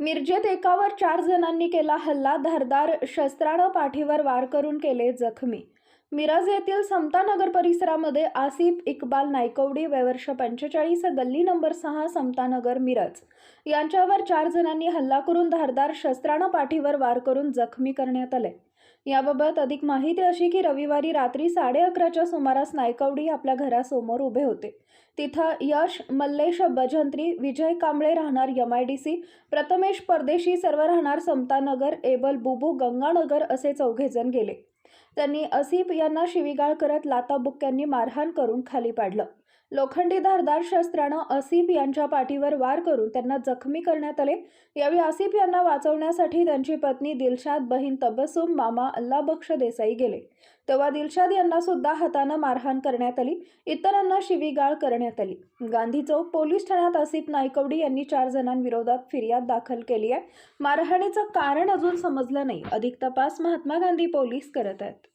मिरजेत एकावर चार जणांनी केला हल्ला धारदार शस्त्रानं पाठीवर वार करून केले जखमी. मिरज येथील समतानगर परिसरामध्ये आसिफ इक्बाल नायकवडी वयवर्ष पंचेचाळीस गल्ली नंबर सहा समतानगर मिरज. यांच्यावर चार जणांनी हल्ला करून धारदार शस्त्रानं पाठीवर वार करून जखमी करण्यात आले. याबाबत अधिक माहिती अशी की रविवारी रात्री साडे अकराच्या सुमारास नायकवडी आपल्या घरासमोर उभे होते. तिथं यश मल्लेश भजंत्री विजय कांबळे राहणार M I D C Prathamesh Pardeshi सर्व राहणार समतानगर एबल बुबू गंगानगर असे चौघेजण गेले. त्यांनी असिफ यांना शिवीगाळ करत लाताबुक्क्यांनी मारहाण करून खाली पाडलं. लोखंडी धारदार शस्त्रानं असिफ यांच्या पाठीवर वार करून त्यांना जखमी करण्यात आले. यावेळी आसिफ यांना वाचवण्यासाठी त्यांची पत्नी दिलशाद बहीण तबसुम मामा अल्लाबक्ष देसाई गेले. तेव्हा दिलशाद यांना सुद्धा हातानं मारहाण करण्यात आली. इतरांना शिवीगाळ करण्यात आली. गांधी चौक पोलीस ठाण्यात आसिफ नायकवडी यांनी चार जणांविरोधात फिर्याद दाखल केली आहे. मारहाणीचं कारण अजून समजलं नाही. अधिक तपास महात्मा गांधी पोलीस करत आहेत.